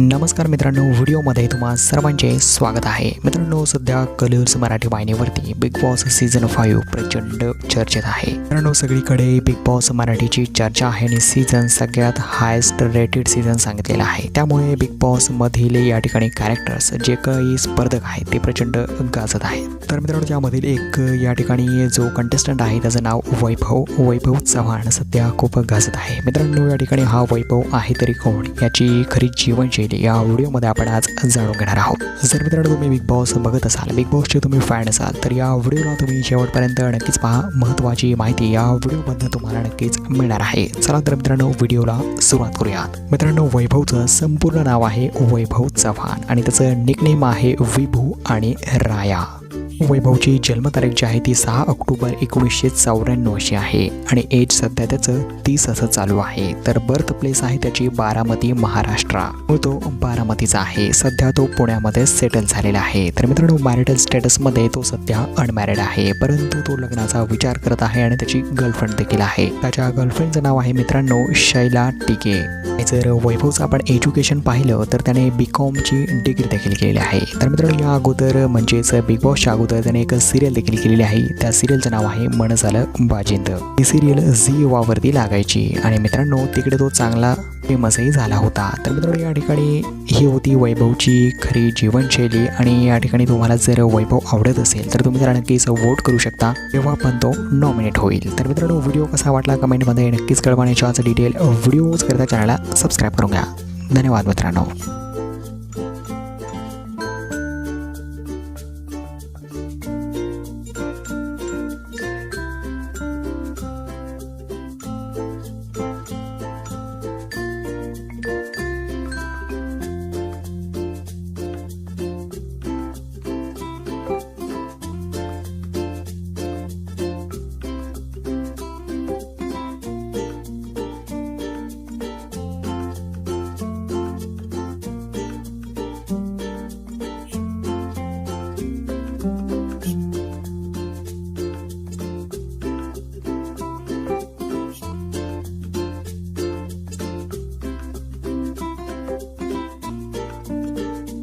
नमस्कार मित्रांनो व्हिडिओमध्ये तुम्हा सर्वांचे स्वागत आहे. मित्रांनो सध्या कलर्स मराठी वाहिनीवरती बिग बॉस सीझन फाईव्ह प्रचंड चर्चेत आहे. मित्रांनो सगळीकडे बिग बॉस मराठीची चर्चा आहे आणि सीझन सगळ्यात हायस्ट रेटेड सीझन सांगितलेला आहे. त्यामुळे बिग बॉस मधील या ठिकाणी कॅरेक्टर्स जे काही स्पर्धक आहेत ते प्रचंड गाजत आहेत. तर मित्रांनो त्यामधील एक या ठिकाणी जो कंटेस्टंट आहे त्याचं नाव वैभव. वैभव चव्हाण सध्या खूप गाजत आहे. मित्रांनो या ठिकाणी हा वैभव आहे तरी कोण? याची खरी जीवनशैली या व्हिडिओमध्ये आपण आज जाणून घेणार आहोत. जर मित्रांनो तुम्ही बिग बॉस बघत असाल बिग बॉसचे तुम्ही फॅन असाल तर या व्हिडिओला तुम्ही शेवटपर्यंत नक्कीच पहा. महत्त्वाची माहिती या व्हिडिओमधनं तुम्हाला नक्कीच मिळणार आहे. चला तर मित्रांनो व्हिडिओला सुरुवात करूयात. मित्रांनो वैभवचं संपूर्ण नाव आहे वैभव चव्हाण आणि त्याचं निकनेम आहे विभू आणि राया. वैभवची जन्मतारीख जी आहे ती सहा ऑक्टोबर एकोणीसशे चौऱ्याण्णव अशी आहे. आणि एज सध्या त्याचं तीस असं चालू आहे. तर बर्थ प्लेस आहे त्याची बारामती महाराष्ट्र. तो बारामतीचा आहे. सध्या तो पुण्यामध्ये सेटल झालेला आहे. तर मित्रांनो मॅरिटल स्टेटसमध्ये तो सध्या अनमॅरिड आहे. परंतु तो लग्नाचा विचार करत आहे आणि त्याची गर्लफ्रेंड देखील आहे. त्याच्या गर्लफ्रेंडचं नाव आहे मित्रांनो शैला टिके. जर वैभवचं आपण एज्युकेशन पाहिलं तर त्याने बी कॉमची डिग्री देखील केलेली आहे. तर मित्रांनो या अगोदर म्हणजेच बिग बॉसच्या अगोदर त्याने एक सिरियल देखील केलेली आहे. त्या सिरियलचं नाव आहे मन झालं बाजिंद. ही सिरियल झी वावरती लागायची. आणि मित्रांनो तिकडे तो चांगला फेमसही झाला होता. तर मित्रांनो या ठिकाणी ही होती वैभवची खरी जीवनशैली आणि या ठिकाणी तुम्हाला जर वैभव आवडत असेल तर तुम्ही त्याला नक्कीच वोट करू शकता तेव्हा पण तो नॉमिनेट होईल. तर मित्रांनो व्हिडिओ कसा वाटला कमेंटमध्ये नक्कीच कळवा आणि डिटेल व्हिडिओज करता चॅनलला सबस्क्राईब करून घ्या. धन्यवाद मित्रांनो.